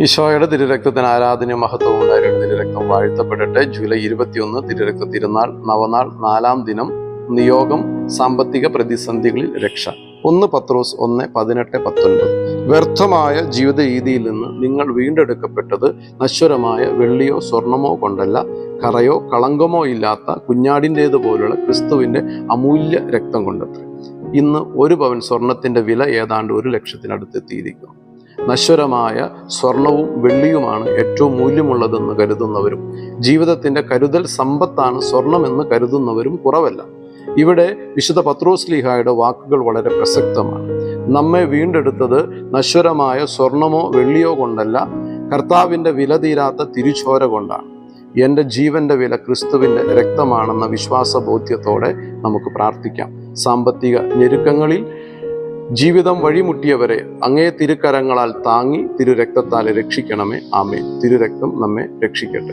ഈശോയുടെ തിരുരക്തത്തിന് ആരാധന മഹത്വം ഉണ്ടായിരുന്നു തിരുരക്തം വാഴ്ത്തപ്പെടട്ടെ. ജൂലൈ ഇരുപത്തിയൊന്ന് തിരുരക്ത തിരുനാൾ നവനാൾ നാലാം ദിനം നിയോഗം സാമ്പത്തിക പ്രതിസന്ധികളിൽ രക്ഷ. ഒന്ന് പത്രോസ് ഒന്ന് പതിനെട്ട് പത്തൊൻപത്. വ്യർത്ഥമായ ജീവിത രീതിയിൽ നിന്ന് നിങ്ങൾ വീണ്ടെടുക്കപ്പെട്ടത് നശ്വരമായ വെള്ളിയോ സ്വർണമോ കൊണ്ടല്ല കറയോ കളങ്കമോ ഇല്ലാത്ത കുഞ്ഞാടിന്റേത് പോലുള്ള ക്രിസ്തുവിന്റെ അമൂല്യ രക്തം കൊണ്ടത്രേ. ഇന്ന് ഒരു പവൻ സ്വർണത്തിന്റെ വില ഏതാണ്ട് ഒരു ലക്ഷത്തിനടുത്തെത്തിയിരിക്കുന്നു നശ്വരമായ സ്വർണവും വെള്ളിയുമാണ് ഏറ്റവും മൂല്യമുള്ളതെന്ന് കരുതുന്നവരും ജീവിതത്തിന്റെ കരുതൽ സമ്പത്താണ് സ്വർണമെന്ന് കരുതുന്നവരും കുറവല്ല. ഇവിടെ വിശുദ്ധ പത്രോസ്ലിഹായുടെ വാക്കുകൾ വളരെ പ്രസക്തമാണ്. നമ്മെ വീണ്ടെടുത്തത് നശ്വരമായ സ്വർണമോ വെള്ളിയോ കൊണ്ടല്ല കർത്താവിന്റെ വില തീരാത്ത തിരിച്ചോര കൊണ്ടാണ്. എന്റെ ജീവന്റെ വില ക്രിസ്തുവിന്റെ രക്തമാണെന്ന വിശ്വാസബോധ്യത്തോടെ നമുക്ക് പ്രാർത്ഥിക്കാം. സാമ്പത്തിക ഞെരുക്കങ്ങളിൽ ജീവിതം വഴിമുട്ടിയവരെ അങ്ങേ തിരുക്കരങ്ങളാൽ താങ്ങി തിരുരക്തത്താൽ രക്ഷിക്കണമേ. ആമേ തിരുരക്തം നമ്മെ രക്ഷിക്കട്ടെ.